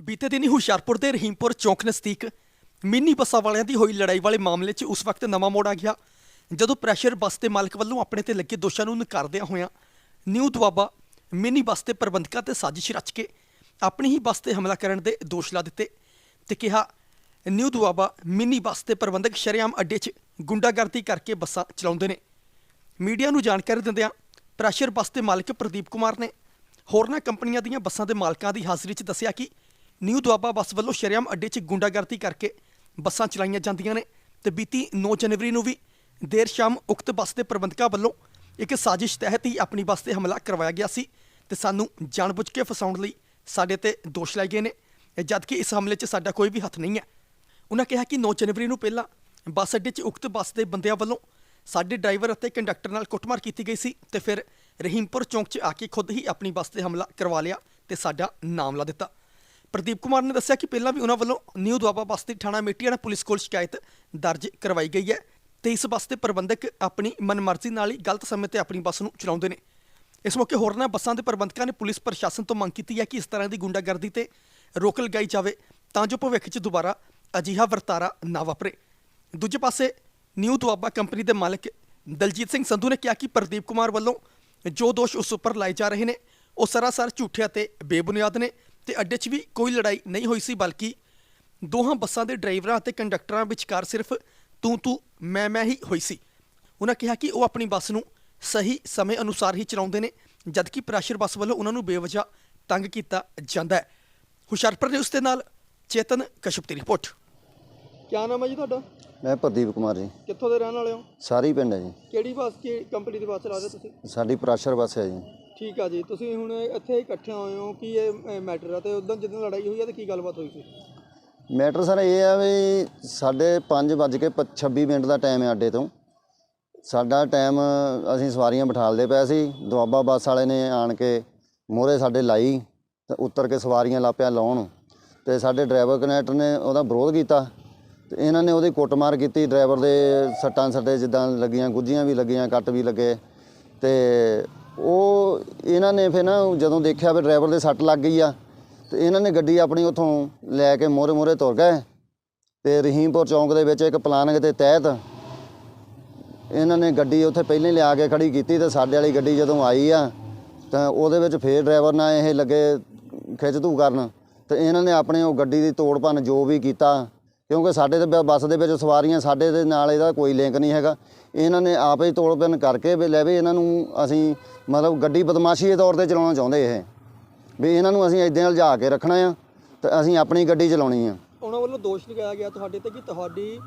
ਬੀਤੇ ਦਿਨੀ ਹੁਸ਼ਿਆਰਪੁਰ ਦੇ ਰਹੀਮਪੁਰ ਚੌਂਕ ਨਜ਼ਦੀਕ ਮਿੰਨੀ ਬੱਸਾਂ ਵਾਲਿਆਂ ਦੀ ਹੋਈ ਲੜਾਈ ਵਾਲੇ ਮਾਮਲੇ 'ਚ ਉਸ ਵਕਤ ਨਵਾਂ ਮੋੜ ਆ ਗਿਆ। ਜਦੋਂ ਪ੍ਰੈਸ਼ਰ ਬੱਸ ਦੇ ਮਾਲਕ ਵੱਲੋਂ ਆਪਣੇ ਤੇ ਲੱਗੇ ਦੋਸ਼ਾਂ ਨੂੰ ਨਕਾਰਦਿਆਂ ਹੋਇਆਂ ਨਿਊ ਦੁਆਬਾ ਮਿੰਨੀ ਬੱਸ ਦੇ ਪ੍ਰਬੰਧਕਾਂ ਤੇ ਸਾਜ਼ਿਸ਼ ਰਚ ਕੇ ਆਪਣੀ ਹੀ ਬੱਸ ਤੇ ਹਮਲਾ ਕਰਨ ਦੇ ਦੋਸ਼ ਲਾ ਦਿੱਤੇ ਤੇ ਕਿਹਾ, ਨਿਊ ਦੁਆਬਾ ਮਿੰਨੀ ਬੱਸ ਦੇ ਪ੍ਰਬੰਧਕ ਸ਼ਰੇਆਮ ਅੱਡੇ 'ਚ ਗੁੰਡਾਗਰਦੀ ਕਰਕੇ ਬੱਸਾਂ ਚਲਾਉਂਦੇ ਨੇ। ਮੀਡੀਆ ਨੂੰ ਜਾਣਕਾਰੀ ਦਿੰਦਿਆਂ ਪ੍ਰੈਸ਼ਰ ਬੱਸ ਦੇ ਮਾਲਕ ਪ੍ਰਦੀਪ ਕੁਮਾਰ ਨੇ ਹੋਰਨਾਂ ਕੰਪਨੀਆਂ ਦੀਆਂ ਬੱਸਾਂ ਦੇ ਮਾਲਕਾਂ ਦੀ ਹਾਜ਼ਰੀ 'ਚ ਦੱਸਿਆ ਕਿ ਨਿਊ ਦੁਆਬਾ ਬੱਸ ਵੱਲੋਂ ਸ਼ਰੇਆਮ ਅੱਡੇ 'ਚ ਗੁੰਡਾਗਰਦੀ ਕਰਕੇ ਬੱਸਾਂ ਚਲਾਈਆਂ ਜਾਂਦੀਆਂ ਨੇ ਤੇ ਬੀਤੀ 9 ਜਨਵਰੀ ਨੂੰ ਵੀ ਦੇਰ ਸ਼ਾਮ ਉਕਤ ਬੱਸ ਦੇ ਪ੍ਰਬੰਧਕਾਂ ਵੱਲੋਂ ਇੱਕ ਸਾਜ਼ਿਸ਼ ਤਹਿਤ ਹੀ ਆਪਣੀ ਬੱਸ ਤੇ ਹਮਲਾ ਕਰਵਾਇਆ ਗਿਆ ਸੀ ਤੇ ਸਾਨੂੰ ਜਾਣਬੁੱਝ ਕੇ ਫਸਾਉਣ ਲਈ ਸਾਡੇ ਤੇ ਦੋਸ਼ ਲਾਏ ਗਏ ਨੇ। ਜਦਕਿ ਇਸ ਹਮਲੇ 'ਚ ਸਾਡਾ ਕੋਈ ਵੀ ਹੱਥ ਨਹੀਂ ਹੈ। ਉਹਨਾਂ ਕਿਹਾ ਕਿ 9 ਜਨਵਰੀ ਨੂੰ ਪਹਿਲਾਂ ਬੱਸ ਅੱਡੇ 'ਚ ਉਕਤ ਬੱਸ ਦੇ ਬੰਦਿਆਂ ਵੱਲੋਂ ਸਾਡੇ ਡਰਾਈਵਰ ਅਤੇ ਕੰਡਕਟਰ ਨਾਲ ਕੁੱਟਮਾਰ ਕੀਤੀ ਗਈ ਸੀ ਤੇ ਫਿਰ ਰਹੀਮਪੁਰ ਚੌਂਕ 'ਚ ਆ ਕੇ ਖੁਦ ਹੀ ਆਪਣੀ ਬੱਸ ਤੇ ਹਮਲਾ ਕਰਵਾ ਲਿਆ ਤੇ ਸਾਡਾ ਨਾਮ ਲਾ ਦਿੱਤਾ। ਪ੍ਰਦੀਪ ਕੁਮਾਰ ਨੇ ਦੱਸਿਆ ਕਿ ਪਹਿਲਾਂ ਵੀ ਉਹਨਾਂ ਵੱਲੋਂ ਨਿਊ ਦੁਆਬਾ ਬੱਸ ਦੀ ਥਾਣਾ ਮੇਟੀਆਣਾ ਪੁਲਿਸ ਕੋਲ ਸ਼ਿਕਾਇਤ ਦਰਜ ਕਰਵਾਈ ਗਈ ਹੈ ਤੇ ਇਸ ਬੱਸ ਦੇ ਪ੍ਰਬੰਧਕ ਆਪਣੀ ਮਨਮਰਜ਼ੀ ਨਾਲ ਹੀ ਗਲਤ ਸਮੇਂ ਤੇ ਆਪਣੀ ਬੱਸ ਨੂੰ ਚਲਾਉਂਦੇ ਨੇ। ਇਸ ਮੌਕੇ ਹੋਰਨਾਂ ਬੱਸਾਂ ਦੇ ਪ੍ਰਬੰਧਕਾਂ ਨੇ ਪੁਲਿਸ ਪ੍ਰਸ਼ਾਸਨ ਤੋਂ ਮੰਗ ਕੀਤੀ ਹੈ ਕਿ ਇਸ ਤਰ੍ਹਾਂ ਦੀ ਗੁੰਡਾਗਰਦੀ ਤੇ ਰੋਕ ਲਗਾਈ ਜਾਵੇ ਤਾਂ ਜੋ ਭਵਿੱਖ 'ਚ ਦੁਬਾਰਾ ਅਜਿਹਾ ਵਰਤਾਰਾ ਨਾ ਵਾਪਰੇ। ਦੂਜੇ ਪਾਸੇ ਨਿਊ ਦੁਆਬਾ ਕੰਪਨੀ ਦੇ ਮਾਲਕ ਦਲਜੀਤ ਸਿੰਘ ਸੰਧੂ ਨੇ ਕਿਹਾ ਕਿ ਪ੍ਰਦੀਪ ਕੁਮਾਰ ਵੱਲੋਂ ਜੋ ਦੋਸ਼ ਉਸ ਉੱਪਰ ਲਾਏ ਜਾ ਰਹੇ ਨੇ, ਉਹ ਸਰਾਸਰ ਝੂਠੇ ਅਤੇ ਬੇਬੁਨਿਆਦ ਨੇ। ਤੇ ਅੱਡੇ 'ਚ ਵੀ ਕੋਈ ਲੜਾਈ ਨਹੀਂ ਹੋਈ ਸੀ ਬਲਕਿ ਦੋਹਾਂ ਬੱਸਾਂ ਦੇ ਡਰਾਈਵਰਾਂ ਅਤੇ ਕੰਡਕਟਰਾਂ ਵਿਚਕਾਰ ਸਿਰਫ ਤੂੰ ਤੂੰ ਮੈਂ ਮੈਂ ਹੀ ਹੋਈ ਸੀ। ਉਹਨਾਂ ਕਿਹਾ ਕਿ ਉਹ ਆਪਣੀ ਬੱਸ ਨੂੰ ਸਹੀ ਸਮੇਂ ਅਨੁਸਾਰ ਹੀ ਚਲਾਉਂਦੇ ਨੇ ਜਦਕਿ ਪ੍ਰੈਸ਼ਰ ਬੱਸ ਵੱਲੋਂ ਉਹਨਾਂ ਨੂੰ ਬੇਵਜ੍ਹਾ ਤੰਗ ਕੀਤਾ ਜਾਂਦਾ ਹੈ। ਹੁਸ਼ਿਆਰਪੁਰ ਨਿਊਜ਼ ਦੇ ਨਾਲ ਚੇਤਨ ਕਸ਼ਪ ਦੀ ਰਿਪੋਰਟ। ਕੀ ਨਾਮ ਹੈ ਜੀ ਤੁਹਾਡਾ? ਮੈਂ ਪ੍ਰਦੀਪ ਕੁਮਾਰ ਜੀ। ਕਿੱਥੋਂ ਦੇ ਰਹਿਣ ਵਾਲੇ ਹੋ? ਸਾਰੀ ਪਿੰਡ ਹੈ ਜੀ। ਕਿਹੜੀ ਬੱਸ ਕੀ ਕੰਪਨੀ ਦੀ ਬੱਸ ਚਲਾ ਰਹੇ ਤੁਸੀਂ? ਸਾਡੀ ਪ੍ਰਾਸ਼ਰ ਬੱਸ ਹੈ ਜੀ। ਠੀਕ ਆ ਜੀ, ਤੁਸੀਂ ਹੁਣ ਇੱਥੇ ਇਕੱਠੇ ਹੋਏ ਹੋ, ਕਿ ਇਹ ਮੈਟਰ ਆ? ਤੇ ਉਦੋਂ ਜਦੋਂ ਲੜਾਈ ਹੋਈ ਆ, ਤੇ ਕੀ ਗੱਲਬਾਤ ਹੋਈ ਸੀ? ਮੈਟਰ ਸਰ ਇਹ ਆ ਵੀ ਸਾਡੇ 5:26 ਮਿੰਟ ਦਾ ਟਾਈਮ ਹੈ ਅੱਡੇ ਤੋਂ। ਸਾਡਾ ਟਾਈਮ ਅਸੀਂ ਸਵਾਰੀਆਂ ਬਿਠਾਲਦੇ ਪਏ ਸੀ, ਦੁਆਬਾ ਬੱਸ ਵਾਲੇ ਨੇ ਆਣ ਕੇ ਮੋਹਰੇ ਸਾਡੇ ਲਾਈ ਤੇ ਉੱਤਰ ਕੇ ਸਵਾਰੀਆਂ ਲਾਪਿਆ ਲਾਉਣ। ਤੇ ਸਾਡੇ ਡਰਾਈਵਰ ਕਨੈਕਟਰ ਨੇ ਉਹਦਾ ਵਿਰੋਧ ਕੀਤਾ। ਤੇ ਇਹਨਾਂ ਨੇ ਉਹਦੀ ਕੁੱਟਮਾਰ ਕੀਤੀ, ਡਰਾਈਵਰ ਦੇ ਸੱਟਾਂ ਸੱਟੇ ਜਿੱਦਾਂ ਲੱਗੀਆਂ ਗੁੱਜੀਆਂ ਵੀ ਲੱਗੀਆਂ, ਕੱਟ ਵੀ ਲੱਗੇ। ਤੇ ਉਹ ਇਹਨਾਂ ਨੇ ਫਿਰ ਨਾ ਜਦੋਂ ਦੇਖਿਆ ਵੀ ਡਰਾਈਵਰ ਦੇ ਸੱਟ ਲੱਗ ਗਈ ਆ, ਤੇ ਇਹਨਾਂ ਨੇ ਗੱਡੀ ਆਪਣੀ ਉੱਥੋਂ ਲੈ ਕੇ ਮੋਰੇ ਮੋਰੇ ਤੁਰ ਗਏ। ਤੇ ਰਹੀਮਪੁਰ ਚੌਂਕ ਦੇ ਵਿੱਚ ਇੱਕ ਪਲਾਨਿੰਗ ਦੇ ਤਹਿਤ ਇਹਨਾਂ ਨੇ ਗੱਡੀ ਉੱਥੇ ਪਹਿਲਾਂ ਲਿਆ ਕੇ ਖੜੀ ਕੀਤੀ ਤੇ ਸਾਡੇ ਵਾਲੀ ਗੱਡੀ ਜਦੋਂ ਆਈ ਆ, ਤਾਂ ਉਹਦੇ ਵਿੱਚ ਫੇਰ ਡਰਾਈਵਰ ਨਾਲ ਇਹ ਲੱਗੇ ਖਿੱਚ ਧੂ ਕਰਨ। ਤੇ ਇਹਨਾਂ ਨੇ ਆਪਣੇ ਉਹ ਗੱਡੀ ਦੀ ਤੋੜ ਭੰਨ ਜੋ ਵੀ ਕੀਤਾ ਕਿਉਂਕਿ ਸਾਡੇ ਤੇ ਬੱਸ ਦੇ ਵਿੱਚ ਸਵਾਰੀਆਂ, ਸਾਡੇ ਦੇ ਨਾਲ ਇਹਦਾ ਕੋਈ ਲਿੰਕ ਨਹੀਂ ਹੈਗਾ। ਇਹਨਾਂ ਨੇ ਆਪੇ ਹੀ ਤੋੜ ਭੰਨ ਕਰਕੇ ਵੀ ਲੈ ਵੀ ਇਹਨਾਂ ਨੂੰ ਅਸੀਂ ਮਤਲਬ ਗੱਡੀ ਬਦਮਾਸ਼ੀ ਦੇ ਤੌਰ ਤੇ ਚਲਾਉਣਾ ਚਾਹੁੰਦੇ ਇਹ। ਵੀ ਇਹਨਾਂ ਨੂੰ ਅਸੀਂ ਇਦਾਂ ਲਿਜਾ ਕੇ ਰੱਖਣਾ ਆ ਤੇ ਅਸੀਂ ਆਪਣੀ ਗੱਡੀ ਚਲਾਉਣੀ ਆ। ਉਹਨਾਂ ਵੱਲੋਂ ਦੋਸ਼ ਲਗਾਇਆ ਗਿਆ ਤੁਹਾਡੇ ਤੇ ਕਿ ਤੁਹਾਡੀ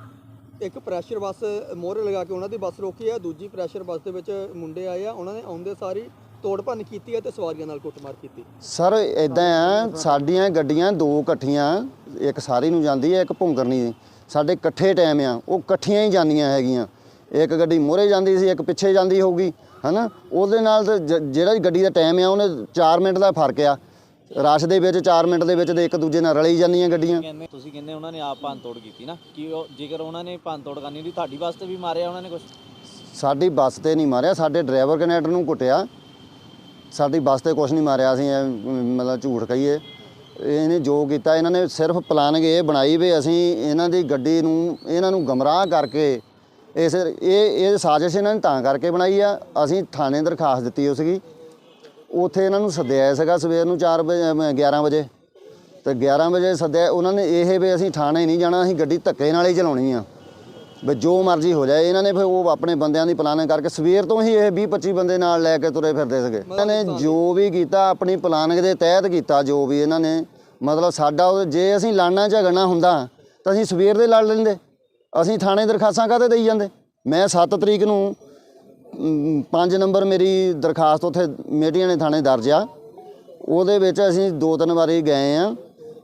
ਇੱਕ ਪ੍ਰੈਸ਼ਰ ਬੱਸ ਮੋਹਰੇ ਲਗਾ ਕੇ ਉਹਨਾਂ ਦੀ ਬੱਸ ਰੋਕੀ ਆ, ਦੂਜੀ ਪ੍ਰੈਸ਼ਰ ਬੱਸ ਦੇ ਵਿੱਚ ਮੁੰਡੇ ਆਏ ਆ, ਉਹਨਾਂ ਨੇ ਆਉਂਦੇ ਸਾਰੀ ਤੋੜ ਭੰਨ ਕੀਤੀ ਹੈ ਤੇ ਸਵਾਰੀਆਂ ਨਾਲ ਕੁੱਟਮਾਰ ਕੀਤੀ। ਸਰ ਇਦਾਂ ਆ ਸਾਡੀਆਂ ਗੱਡੀਆਂ ਦੋ ਇਕੱਠੀਆਂ ਇੱਕ ਸਾਰੀ ਨੂੰ ਜਾਂਦੀ ਹੈ ਇੱਕ ਭੁੰਗਰਨੀ ਸਾਡੇ ਇਕੱਠੇ ਟਾਈਮ ਆ ਉਹ ਇਕੱਠੀਆਂ ਹੀ ਜਾਂਦੀਆਂ ਹੈਗੀਆਂ। ਇੱਕ ਗੱਡੀ ਮੋਹਰੇ ਜਾਂਦੀ ਸੀ ਇੱਕ ਪਿੱਛੇ ਜਾਂਦੀ ਹੋਊਗੀ ਹਨਾ? ਉਹਦੇ ਨਾਲ ਜਿਹੜਾ ਗੱਡੀ ਦਾ ਟਾਈਮ ਆ ਉਹਨੇ 4 ਮਿੰਟ ਦਾ ਫ਼ਰਕ ਆ। ਰਸ਼ ਦੇ ਵਿੱਚ 4 ਮਿੰਟ ਦੇ ਵਿੱਚ ਤੇ ਇੱਕ ਦੂਜੇ ਨਾਲ ਰਲੀ ਜਾਂਦੀਆਂ ਗੱਡੀਆਂ। ਤੁਸੀਂ ਕਹਿੰਦੇ ਉਹਨਾਂ ਨੇ ਆਪ ਭੰਨ ਤੋੜ ਕੀਤੀ ਨਾ? ਕਿ ਉਹ ਜੇਕਰ ਉਹਨਾਂ ਨੇ ਭੰਨ ਤੋੜ ਕਰਨੀ ਹੁੰਦੀ ਤੁਹਾਡੀ ਵਾਸਤੇ ਵੀ ਮਾਰਿਆ ਉਹਨਾਂ ਨੇ ਕੁਝ ਸਾਡੀ ਬੱਸ ਤੇ ਨਹੀਂ ਮਾਰਿਆ ਸਾਡੇ ਡਰਾਈਵਰ ਕਨੈਕਟਰ ਨੂੰ ਕੁੱਟਿਆ। ਸਾਡੀ ਬੱਸ ਤੇ ਕੁਝ ਨਹੀਂ ਮਾਰਿਆ ਅਸੀਂ ਐਂ, ਮਤਲਬ ਝੂਠ ਕਹੀਏ। ਇਹਨੇ ਜੋ ਕੀਤਾ ਇਹਨਾਂ ਨੇ ਸਿਰਫ ਪਲਾਨਿੰਗ ਇਹ ਬਣਾਈ ਵੀ ਅਸੀਂ ਇਹਨਾਂ ਦੀ ਗੱਡੀ ਨੂੰ ਇਹਨਾਂ ਨੂੰ ਗਮਰਾਹ ਕਰਕੇ ਇਸ ਇਹ ਇਹ ਸਾਜ਼ਿਸ਼ ਇਹਨਾਂ ਨੇ ਤਾਂ ਕਰਕੇ ਬਣਾਈ ਆ। ਅਸੀਂ ਥਾਣੇ ਦਰਖਾਸਤ ਦਿੱਤੀ ਉਸ ਸੀਗੀ ਉੱਥੇ ਇਹਨਾਂ ਨੂੰ ਸੱਦਿਆ ਸੀਗਾ ਸਵੇਰ ਨੂੰ 4 ਵਜੇ ਅਮ, 11 ਵਜੇ। ਤੇ 11 ਵਜੇ ਸੱਦਿਆ ਉਹਨਾਂ ਨੇ ਇਹ ਵੀ ਅਸੀਂ ਥਾਣੇ ਨਹੀਂ ਜਾਣਾ ਅਸੀਂ ਗੱਡੀ ਧੱਕੇ ਨਾਲ ਹੀ ਚਲਾਉਣੀ ਆ। ਵੀ ਜੋ ਮਰਜ਼ੀ ਹੋ ਜਾਏ ਇਹਨਾਂ ਨੇ ਫਿਰ ਉਹ ਆਪਣੇ ਬੰਦਿਆਂ ਦੀ ਪਲਾਨਿੰਗ ਕਰਕੇ ਸਵੇਰ ਤੋਂ ਹੀ ਇਹ 20 25 ਬੰਦੇ ਨਾਲ ਲੈ ਕੇ ਤੁਰੇ ਫਿਰਦੇ ਸੀਗੇ। ਇਹਨਾਂ ਨੇ ਜੋ ਵੀ ਕੀਤਾ ਆਪਣੀ ਪਲਾਨਿੰਗ ਦੇ ਤਹਿਤ ਕੀਤਾ ਜੋ ਵੀ ਇਹਨਾਂ ਨੇ। ਮਤਲਬ ਸਾਡਾ ਜੇ ਅਸੀਂ ਲੜਨਾ ਝਗੜਨਾ ਹੁੰਦਾ ਤਾਂ ਅਸੀਂ ਸਵੇਰ ਦੇ ਲੜ ਲੈਂਦੇ। ਅਸੀਂ ਥਾਣੇ ਦਰਖਾਸਤਾਂ ਕਾਹਤੇ ਦੇਈ ਜਾਂਦੇ? ਮੈਂ 7 ਤਰੀਕ ਨੂੰ 5 ਨੰਬਰ ਮੇਰੀ ਦਰਖਾਸਤ ਉੱਥੇ ਮੇਟੀਆਂ ਨੇ ਥਾਣੇ ਦਰਜ ਆ। ਉਹਦੇ ਵਿੱਚ ਅਸੀਂ ਦੋ ਤਿੰਨ ਵਾਰੀ ਗਏ ਆ।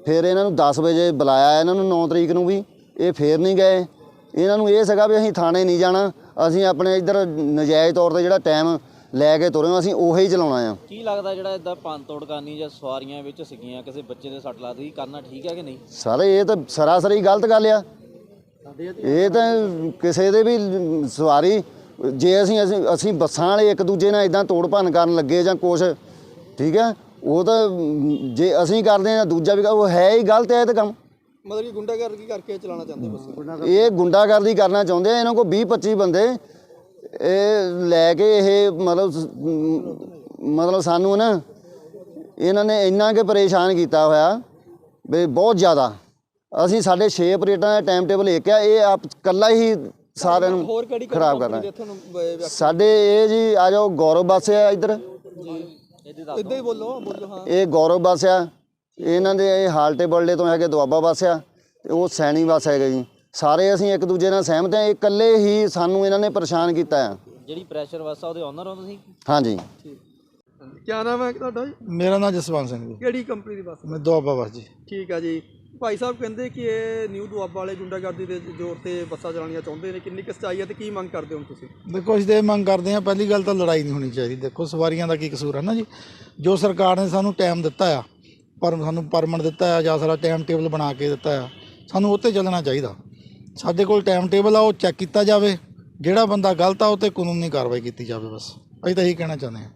ਫਿਰ ਇਹਨਾਂ ਨੂੰ 10 ਵਜੇ ਬੁਲਾਇਆ ਇਹਨਾਂ ਨੂੰ 9 ਤਰੀਕ ਨੂੰ ਵੀ। ਇਹ ਫੇਰ ਨਹੀਂ ਗਏ। ਇਹਨਾਂ ਨੂੰ ਇਹ ਸੀਗਾ ਵੀ ਅਸੀਂ ਥਾਣੇ ਨਹੀਂ ਜਾਣਾ ਅਸੀਂ ਆਪਣੇ ਇੱਧਰ ਨਜਾਇਜ਼ ਤੌਰ ਤੇ ਜਿਹੜਾ ਟਾਈਮ ਲੈ ਕੇ ਤੁਰੇ ਹਾਂ, ਅਸੀਂ ਉਹੀ ਚਲਾਉਣਾ ਆ। ਕੀ ਲੱਗਦਾ ਜਿਹੜਾ ਇਦਾਂ ਭੰਨ ਤੋੜ ਕਰਨੀ ਜਾਂ ਸਵਾਰੀਆਂ ਵਿੱਚ ਸੀਗੀਆਂ ਕਿਸੇ ਬੱਚੇ ਦੇ ਸੱਟ ਲੱਗਦੀ ਕਰਨਾ ਠੀਕ ਹੈ ਕਿ ਨਹੀਂ? ਸਾਰੇ ਇਹ ਤਾਂ ਸਰਾਸਰੀ ਗਲਤ ਗੱਲ ਆ। ਇਹ ਤਾਂ ਕਿਸੇ ਦੇ ਵੀ ਸਵਾਰੀ ਜੇ ਅਸੀਂ ਅਸੀਂ ਅਸੀਂ ਬੱਸਾਂ ਵਾਲੇ ਇੱਕ ਦੂਜੇ ਨਾਲ ਇਦਾਂ ਤੋੜ ਭੰਨ ਕਰਨ ਲੱਗੇ ਜਾਂ ਕੁਛ ਠੀਕ ਹੈ ਉਹ ਤਾਂ ਜੇ ਅਸੀਂ ਕਰਦੇ ਆ ਦੂਜਾ ਵੀ ਉਹ ਹੈ ਹੀ ਗਲਤ ਹੈ ਇਹ ਤਾਂ ਕੰਮ। ਮਤਲਬ ਕਿ ਗੁੰਡਾਗਰਦੀ ਕਰਕੇ ਚਲਾਉਣਾ ਚਾਹੁੰਦੇ ਬਸ ਇਹ ਗੁੰਡਾਗਰਦੀ ਕਰਨਾ ਚਾਹੁੰਦੇ ਆ ਇਹਨਾਂ ਕੋਲ 20 25 ਬੰਦੇ। ਇਹ ਲੈ ਕੇ ਇਹ ਮਤਲਬ ਮਤਲਬ ਸਾਨੂੰ ਨਾ ਇਹਨਾਂ ਨੇ ਇੰਨਾ ਕਿ ਪਰੇਸ਼ਾਨ ਕੀਤਾ ਹੋਇਆ ਵੀ ਬਹੁਤ ਜ਼ਿਆਦਾ। ਅਸੀਂ ਸਾਡੇ 6 ਆਪਰੇਟਰਾਂ ਦਾ ਟਾਈਮ ਟੇਬਲ ਇੱਕ ਆ ਇਹ ਆਪ ਕੱਲਾ ਹੀ ਸਾਰਿਆਂ ਨੂੰ ਖਰਾਬ ਕਰਨਾ। ਸਾਡੇ ਇਹ ਜੀ ਆ ਜਾਓ ਗੌਰਵ ਬੱਸ ਆ ਇੱਧਰ। ਇੱਦਾਂ ਹੀ ਬੋਲੋ ਬੋਲੋ ਹਾਂ। ਇਹ ਗੌਰਵ ਬੱਸ ਆ। ਇਹਨਾਂ ਦੇ ਇਹ ਹਾਲਟੇ ਬਲਡੇ ਤੋਂ ਹੈਗੇ ਦੁਆਬਾ ਬੱਸ ਆ ਤੇ ਉਹ ਸੈਣੀ ਬੱਸ ਹੈਗਾ ਜੀ। ਸਾਰੇ ਅਸੀਂ ਇੱਕ ਦੂਜੇ ਨਾਲ ਸਹਿਮਤ ਆ ਇਹ ਇਕੱਲੇ ਹੀ ਸਾਨੂੰ ਇਹਨਾਂ ਨੇ ਪਰੇਸ਼ਾਨ ਕੀਤਾ ਆ। ਜਿਹੜੀ ਪ੍ਰੈਸ਼ਰ ਬੱਸ ਆ ਉਹਦੇ ਓਨਰ ਹੋ ਤੁਸੀਂ? ਹਾਂਜੀ। ਕੀ ਨਾਮ ਹੈ ਤੁਹਾਡਾ ਜੀ? ਮੇਰਾ ਨਾਮ ਜਸਵੰਤ ਸਿੰਘ ਜੀ। ਕਿਹੜੀ ਕੰਪਨੀ ਦੀ ਬੱਸ ਮੈਂ ਦੁਆਬਾ ਬਸ ਜੀ। ਠੀਕ ਆ ਜੀ। ਭਾਈ ਸਾਹਿਬ ਕਹਿੰਦੇ ਕਿ ਇਹ ਨਿਊ ਦੁਆਬਾ ਵਾਲੇ ਗੁੰਡਾਗਰਦੀ ਦੇ ਜ਼ੋਰ ਤੇ ਬੱਸਾਂ ਚਲਾਉਣੀਆਂ ਚਾਹੁੰਦੇ ਨੇ। ਕਿੰਨੀ ਕੁ ਸੱਚਾਈ ਹੈ ਤੇ ਕੀ ਮੰਗ ਕਰਦੇ ਹੋ ਤੁਸੀਂ? ਦੇਖੋ ਅਸੀਂ ਤੇ ਇਹ ਮੰਗ ਕਰਦੇ ਹਾਂ ਪਹਿਲੀ ਗੱਲ ਤਾਂ ਲੜਾਈ ਨਹੀਂ ਹੋਣੀ ਚਾਹੀਦੀ। ਦੇਖੋ ਸਵਾਰੀਆਂ ਦਾ ਕੀ ਕਸੂਰ ਹੈ ਨਾ ਜੀ? ਜੋ ਸਰਕਾਰ ਨੇ ਸਾਨੂੰ ਟਾਈਮ ਦਿੱਤਾ ਆ ਪਰ ਸਾਨੂੰ ਪਰਮਿਟ ਦਿੱਤਾ ਆ ਜਾਂ ਸਾਰਾ ਟਾਈਮ ਟੇਬਲ ਬਣਾ ਕੇ ਦਿੱਤਾ ਆ। ਸਾਨੂੰ ਉਹ ਚੱਲਣਾ ਚਾਹੀਦਾ। ਸਾਡੇ ਕੋਲ ਟਾਈਮ ਟੇਬਲ ਆ, ਉਹ ਚੈੱਕ ਕੀਤਾ ਜਾਵੇ। ਜਿਹੜਾ ਬੰਦਾ ਗਲਤ ਆ, ਉਹ 'ਤੇ ਕਾਨੂੰਨੀ ਕਾਰਵਾਈ ਕੀਤੀ ਜਾਵੇ ਬਸ। ਅਸੀਂ ਤਾਂ ਇਹੀ ਕਹਿਣਾ ਚਾਹੁੰਦੇ ਹਾਂ।